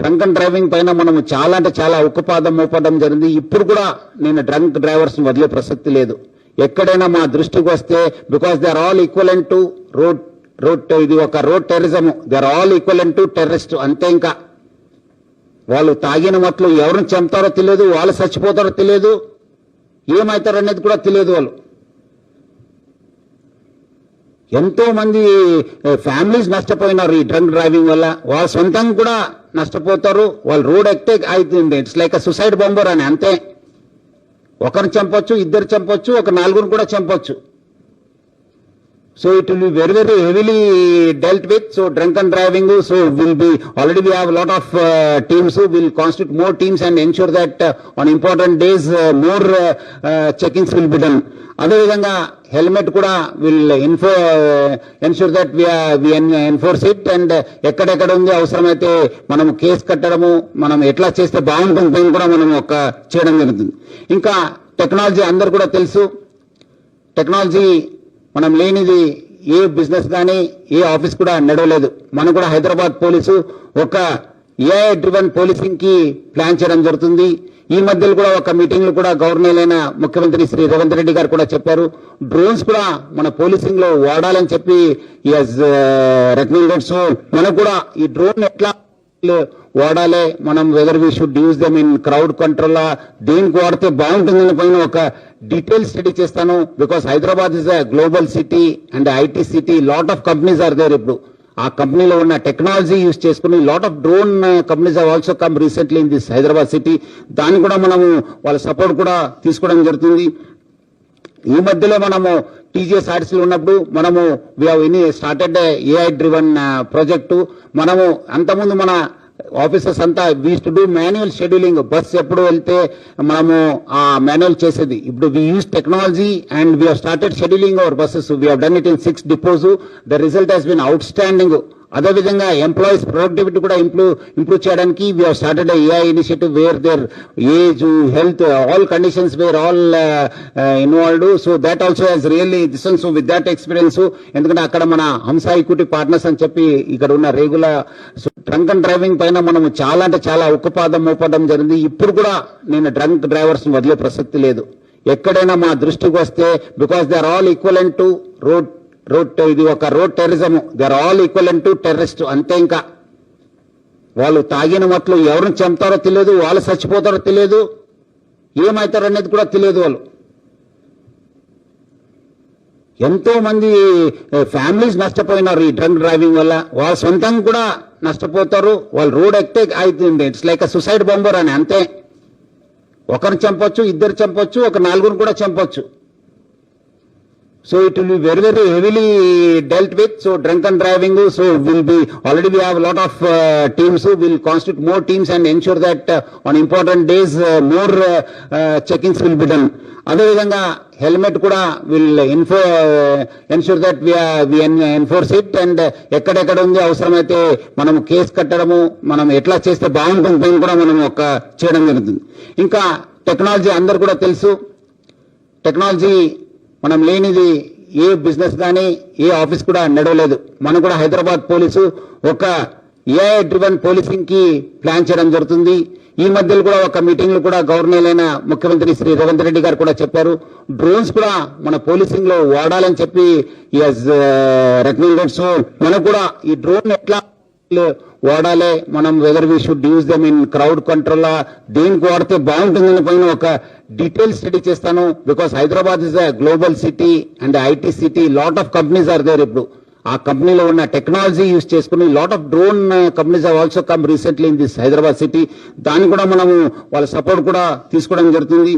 Drunk and driving పైన మనం చాలా అంటే చాలా ఉక్కుపాదం మోపడం జరిగింది. ఇప్పుడు కూడా నేను డ్రంక్ డ్రైవర్స్ వదిలే ప్రసక్తి లేదు. ఎక్కడైనా మా దృష్టికి వస్తే because they are all equivalent to road road ఇది ఒక road terrorism they are all equivalent to terrorist అంతే ఇంకా. వాళ్ళు తాగిన మట్లు ఎవరిని చంపుతారో తెలియదు వాళ్ళు చచ్చిపోతారో తెలియదు. ఏమవుతారో అనేది కూడా తెలియదు వాళ్ళు. ఎంతో మంది ఫ్యామిలీస్ నష్టపోయినారు ఈ డ్రంక్ డ్రైవింగ్ వల్ల. వాళ్ళ సొంతంగా కూడా నష్టపోతారు. వాళ్ళు రోడ్ ఎక్కితే అవుతుంది ఇట్స్ లైక్ సుసైడ్ బాంబర్ అని అంతే. ఒకరిని చంపొచ్చు ఇద్దరు చంపొచ్చు ఒక నలుగురిని కూడా చంపొచ్చు. So it will be very very heavily dealt with so drunk and driving so will be already we have lot of teams will constitute more teams and ensure that on important days more checkings will be done అదేవిధంగా helmet కూడా will info ensure that we enforce it and ఎక్కడెక్కడ ఉంది అవసరమైతే మనం case కట్టడము మనం ఎట్లా చేస్తే బాగుంటుంది అని కూడా మనం ఒక చేయడం జరుగుతుంది. ఇంకా టెక్నాలజీ అందరు కూడా తెలుసు. టెక్నాలజీ మనం లేనిది ఏ బిజినెస్ కానీ ఏ ఆఫీస్ కూడా నడవలేదు. మనం కూడా హైదరాబాద్ పోలీసు ఒక ఏఐ డ్రివన్ పోలీసింగ్కి ప్లాన్ చేయడం జరుగుతుంది. ఈ మధ్యలో కూడా ఒక మీటింగ్లో కూడా గవర్నర్ అయిన ముఖ్యమంత్రి శ్రీ రేవంత్ రెడ్డి గారు కూడా చెప్పారు. డ్రోన్స్ కూడా మన పోలీసింగ్లో వాడాలని చెప్పి రికమెండెడ్ సో uh, మనకు కూడా ఈ డ్రోన్ ఎట్లా వాడాలి మనం whether we should use them in crowd control దేనికి వాడితే బాగుంటుందని పైన ఒక డీటెయిల్ స్టడీ చేస్తాను. Because Hyderabad is a global city and IT city lot of companies are there ఇప్పుడు. ఆ కంపెనీలో ఉన్న టెక్నాలజీ యూజ్ చేసుకుని lot of drone companies have also come recently in this Hyderabad city దాన్ని కూడా మనము వాళ్ళ సపోర్ట్ కూడా తీసుకోవడం జరుగుతుంది. ఈ మధ్యలో మనము టీజీఎస్ ఆర్టీసీలో ఉన్నప్పుడు మనము any started AI driven project మనము అంతకుముందు మన ఆఫీసర్స్ అంతా was to do manual scheduling bus ఎప్పుడు వెళ్తే మనము ఆ మాన్యువల్ చేసేది. ఇప్పుడు we use technology and we started scheduling our buses we done it in six depots the result has been outstanding అదేవిధంగా ఎంప్లాయీస్ ప్రొడక్టివిటీ కూడా ఇంప్రూవ్ ఇంప్రూవ్ చేయడానికి we started AI initiative where there age health all conditions were all involved so that also has really దిసన్ so with that experience ఎందుకంటే అక్కడ మన Hamsa equity partners అని చెప్పి ఇక్కడ ఉన్న రేగుల డ్రంక్ అండ్ డ్రైవింగ్ పైన మనం చాలా అంటే చాలా ఉక్కుపాదం మోపడం జరిగింది. ఇప్పుడు కూడా నేను డ్రంక్ డ్రైవర్స్ వదిలే ప్రసక్తి లేదు. ఎక్కడైనా మా దృష్టికి వస్తే because they are all equal to road road ఇది ఒక road terrorism they are all equal to terrorist అంతే ఇంకా. వాళ్ళు తాగిన మట్లు ఎవరిని చంపుతారో తెలియదు వాళ్ళు చచ్చిపోతారో తెలియదు. ఏమవుతారో అనేది కూడా తెలియదు వాళ్ళు. ఎంతో మంది ఫ్యామిలీస్ నష్టపోయినారు ఈ డ్రంక్ డ్రైవింగ్ వల్ల. వాళ్ళ సొంతంగా కూడా నష్టపోతారు. వాళ్ళు రోడ్ ఎక్కితే అవుతుంది ఇట్స్ లైక్ సుసైడ్ బాంబర్ అని అంతే. ఒకరిని చంపొచ్చు ఇద్దరు చంపొచ్చు ఒక నలుగురిని కూడా చంపొచ్చు. So it will be very very heavily dealt with so drunk and driving so will be already we have lot of teams will constitute more teams and ensure that on important days more checkings will be done అదేవిధంగా helmet కూడా will info ensure that we enforce it and ఎక్కడెక్కడ ఉంది అవసరమైతే మనం case కట్టడము మనం ఎట్లా చేస్తే బాగుంటుంది అని కూడా మనం ఒక చేయడం జరుగుతుంది ఇంకా టెక్నాలజీ అందరు కూడా తెలుసు టెక్నాలజీ మనం లేనిది ఏ బిజినెస్ కానీ ఏ ఆఫీస్ కూడా నడవలేదు. మనం కూడా హైదరాబాద్ పోలీసు ఒక ఏఐ డ్రివన్ పోలీసింగ్కి ప్లాన్ చేయడం జరుగుతుంది. ఈ మధ్యలో కూడా ఒక మీటింగ్లో కూడా గవర్నర్ అయిన ముఖ్యమంత్రి శ్రీ రేవంత్ రెడ్డి గారు కూడా చెప్పారు. డ్రోన్స్ కూడా మన పోలీసింగ్లో వాడాలని చెప్పి uh, రికమెండెడ్ సో మనకు కూడా ఈ డ్రోన్ ఎట్లా వాడాలి మనం whether we should use them in crowd control దేనికి వాడితే బాగుంటుందని పైన ఒక డీటెయిల్ స్టడీ చేస్తాను. Because Hyderabad is a global city and IT city lot of companies are there ఇప్పుడు. ఆ కంపెనీలో ఉన్న టెక్నాలజీ యూజ్ చేసుకుని lot of drone companies have also come recently in this Hyderabad city దాన్ని కూడా మనము వాళ్ళ సపోర్ట్ కూడా తీసుకోవడం జరుగుతుంది.